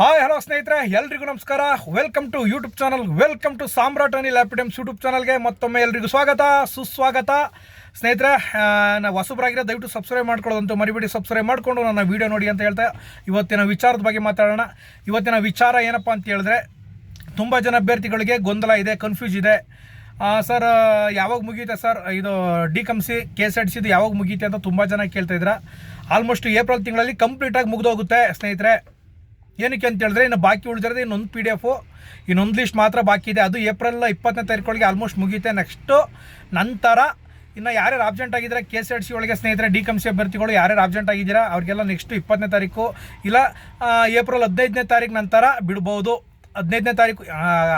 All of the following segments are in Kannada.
ಹಾಯ್, ಹಲೋ ಸ್ನೇಹಿತರೆ, ಎಲ್ರಿಗೂ ನಮಸ್ಕಾರ. Welcome to YouTube channel welcome to Samrat Anil ಲ್ಯಾಪಿಟಮ್ಸ್ YouTube ಚಾನಲ್ಗೆ ಮತ್ತೊಮ್ಮೆ ಎಲ್ರಿಗೂ ಸ್ವಾಗತ, ಸುಸ್ವಾಗತ. ಸ್ನೇಹಿತರೆ ನಾವು ಹೊಸಬ್ರಾಗಿರೋ ದಯವಿಟ್ಟು ಸಬ್ಸ್ಕ್ರೈಬ್ ಮಾಡ್ಕೊಳ್ಳೋದಂತೂ ಮರಿಬೇಡಿ. ಸಬ್ಸ್ಕ್ರೈಬ್ ಮಾಡಿಕೊಂಡು ನನ್ನ ವೀಡಿಯೋ ನೋಡಿ ಅಂತ ಹೇಳ್ತಾ ಇವತ್ತಿನ ವಿಚಾರದ ಬಗ್ಗೆ ಮಾತಾಡೋಣ. ಇವತ್ತಿನ ವಿಚಾರ ಏನಪ್ಪ ಅಂತ ಹೇಳಿದ್ರೆ, ತುಂಬ ಜನ ಅಭ್ಯರ್ಥಿಗಳಿಗೆ ಗೊಂದಲ ಇದೆ ಕನ್ಫ್ಯೂಸ್ ಇದೆ. ಸರ್ ಯಾವಾಗ ಮುಗಿಯುತ್ತೆ ಸರ್ ಇದು D cum C K S R T ಸಿದು ಯಾವಾಗ ಮುಗಿಯುತ್ತೆ ಅಂತ ತುಂಬ ಜನ ಕೇಳ್ತಾ ಇದ್ರ. ಆಲ್ಮೋಸ್ಟ್ ಏಪ್ರಿಲ್ ತಿಂಗಳಲ್ಲಿ ಕಂಪ್ಲೀಟಾಗಿ ಮುಗಿದೋಗುತ್ತೆ ಸ್ನೇಹಿತರೆ. ಏನಕ್ಕೆ ಅಂತ ಹೇಳಿದ್ರೆ, ಇನ್ನು ಬಾಕಿ ಉಳಿದಿರೋದು ಇನ್ನೊಂದು ಪಿ ಡಿ ಎಫು ಇನ್ನೊಂದು ಲಿಸ್ಟ್ ಮಾತ್ರ ಬಾಕಿ ಇದೆ. ಅದು ಏಪ್ರಿಲ್ ಇಪ್ಪತ್ತನೇ ತಾರೀಕೊಳಗೆ ಆಲ್ಮೋಸ್ಟ್ ಮುಗಿಯುತ್ತೆ. ನೆಕ್ಸ್ಟು ನಂತರ ಇನ್ನು ಯಾರ್ಯಾರು ಆಬ್ಸೆಂಟ್ ಆಗಿದ್ದರೆ ಕೆ ಎಸ್ ಆರ್ ಸಿ ಒಳಗೆ ಸ್ನೇಹಿತರೆ ಡಿ ಕಮ್ ಸಿ ಅಭ್ಯರ್ಥಿಗಳು ಯಾರ್ಯಾರು ಆಬ್ಸೆಂಟ್ ಆಗಿದ್ದೀರಾ, ಅವ್ರಿಗೆಲ್ಲ ನೆಕ್ಸ್ಟ್ ಇಪ್ಪತ್ತನೇ ತಾರೀಕು ಇಲ್ಲ ಏಪ್ರಿಲ್ ಹದಿನೈದನೇ ತಾರೀಕು ನಂತರ ಬಿಡ್ಬೋದು. ಹದಿನೈದನೇ ತಾರೀಕು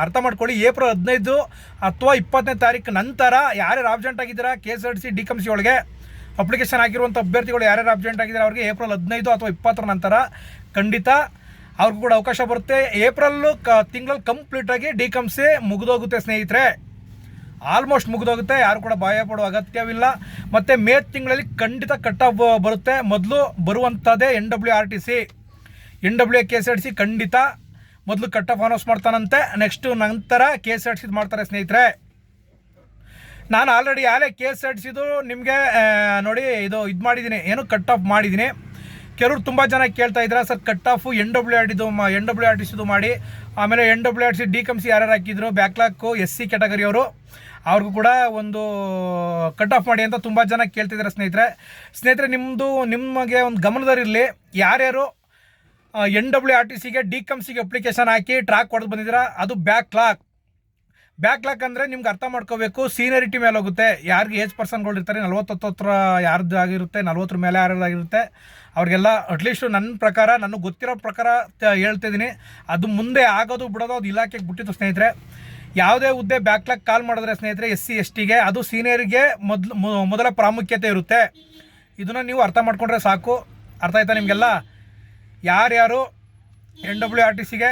ಅರ್ಥ ಮಾಡ್ಕೊಳ್ಳಿ ಏಪ್ರಿಲ್ ಹದಿನೈದು ಅಥವಾ ಇಪ್ಪತ್ತನೇ ತಾರೀಕು ನಂತರ ಯಾರ್ಯಾರು ಆಬ್ಸೆಂಟ್ ಆಗಿದ್ದೀರಾ K S R C D cum C ಒಳಗೆ ಅಪ್ಲಿಕೇಶನ್ ಆಗಿರುವಂಥ ಅಭ್ಯರ್ಥಿಗಳು ಯಾರ್ಯಾರು ಆಬ್ಸೆಂಟ್ ಆಗಿದ್ದಾರೆ, ಅವ್ರಿಗೆ ಏಪ್ರಿಲ್ ಹದಿನೈದು ಅಥವಾ ಇಪ್ಪತ್ತರ ನಂತರ ಖಂಡಿತ ಅವ್ರಿಗೂ ಕೂಡ ಅವಕಾಶ ಬರುತ್ತೆ. ಏಪ್ರಿಲ್ಲು ಕ ತಿಂಗಳಲ್ಲಿ ಕಂಪ್ಲೀಟಾಗಿ ಡಿ ಕಮ್ಸಿ ಮುಗಿದೋಗುತ್ತೆ ಸ್ನೇಹಿತರೆ. ಆಲ್ಮೋಸ್ಟ್ ಮುಗಿದೋಗುತ್ತೆ. ಯಾರು ಕೂಡ ಭಯ ಪಡುವ ಅಗತ್ಯವಿಲ್ಲ. ಮತ್ತು ಮೇ ತಿಂಗಳಲ್ಲಿ ಖಂಡಿತ ಕಟ್ ಬರುತ್ತೆ. ಮೊದಲು ಬರುವಂಥದ್ದೇ N W R T C N W K S R C ಖಂಡಿತ ಮೊದಲು ಕಟ್ ಆಫ್ ಅನೌನ್ಸ್ ಮಾಡ್ತಾನಂತೆ. ನೆಕ್ಸ್ಟು ನಂತರ ಕೆ ಎಸ್ ಆರ್ ಟಿ ಮಾಡ್ತಾರೆ ಸ್ನೇಹಿತರೆ. ನಾನು ಆಲ್ರೆಡಿ ಯಾರೇ ಕೆ ಎಸ್ ಆರ್ ಸಿದು ನಿಮಗೆ ನೋಡಿ ಇದು ಇದು ಮಾಡಿದ್ದೀನಿ ಏನು ಕಟ್ ಆಫ್ ಮಾಡಿದ್ದೀನಿ ಕೆಲವರು ತುಂಬ ಜನ ಕೇಳ್ತಾ ಇದ್ದಾರೆ sir cut off N W R ಟಿದು N W R T ಮಾಡಿ. ಆಮೇಲೆ N W R C D C ಯಾರ್ಯಾರು ಹಾಕಿದ್ರು ಬ್ಯಾಕ್ಲಾಕು ಎಸ್ ಸಿ ಕ್ಯಾಟಗರಿಯವರು ಅವ್ರಿಗೂ ಕೂಡ ಒಂದು ಕಟ್ ಆಫ್ ಮಾಡಿ ಅಂತ ತುಂಬ ಜನ ಕೇಳ್ತಿದ್ದಾರೆ ಸ್ನೇಹಿತರೆ. ಸ್ನೇಹಿತರೆ ನಿಮ್ಮದು ನಿಮಗೆ ಒಂದು ಗಮನದಲ್ಲಿರಲಿ ಯಾರ್ಯಾರು ಎನ್ ಡಬ್ಲ್ಯೂ ಆರ್ ಟಿ ಸಿಗೆ ಡಿ ಕಮ್ ಸಿಗೆ ಅಪ್ಲಿಕೇಶನ್ ಹಾಕಿ ಟ್ರ್ಯಾಕ್ ಹೊಡೆದು ಬಂದಿದ್ದೀರಾ, ಅದು ಬ್ಯಾಕ್ ಬ್ಯಾಕ್ಲಾಕ್ ಬ್ಯಾಕ್ಲಾಕ್ ಅಂದ್ರೆ ನಿಮ್ಗೆ ಅರ್ಥ ಮಾಡ್ಕೋಬೇಕು ಸೀನಿಯರಿಟಿ ಮೇಲೆ ಹೋಗುತ್ತೆ. ಯಾರಿಗೆ ಏಜ್ ಪರ್ಸನ್ಗಳು ಇರ್ತಾರೆ ನಲ್ವತ್ತು ಹತ್ರ ಯಾರ್ದು ಆಗಿರುತ್ತೆ, ನಲ್ವತ್ತರ ಮೇಲೆ ಯಾರ್ದಾಗಿರುತ್ತೆ ಅವ್ರಿಗೆಲ್ಲ ಅಟ್ಲೀಸ್ಟ್ ನನ್ನ ಪ್ರಕಾರ, ನನಗೆ ಗೊತ್ತಿರೋ ಪ್ರಕಾರ ಹೇಳ್ತಿದ್ದೀನಿ ಅದು ಮುಂದೆ ಆಗೋದು ಬಿಡೋದು ಅದು ಇಲಾಖೆಗೆ ಬಿಟ್ಟಿತ್ತು ಸ್ನೇಹಿತರೆ. ಯಾವುದೇ ಹುದ್ದೆ ಬ್ಯಾಕ್ಲಾಕ್ ಕಾಲ್ ಮಾಡಿದ್ರೆ ಸ್ನೇಹಿತರೆ ಎಸ್ ಸಿ ಎಸ್ ಟಿಗೆ ಅದು ಸೀನಿಯರಿಗೆ ಮೊದಲು ಮೊದಲ ಪ್ರಾಮುಖ್ಯತೆ ಇರುತ್ತೆ. ಇದನ್ನು ನೀವು ಅರ್ಥ ಮಾಡ್ಕೊಂಡ್ರೆ ಸಾಕು. ಅರ್ಥ ಆಯ್ತಾ ನಿಮಗೆಲ್ಲ? ಯಾರ್ಯಾರು ಎನ್ ಡಬ್ಲ್ಯೂ ಆರ್ ಟಿ ಸಿಗೆ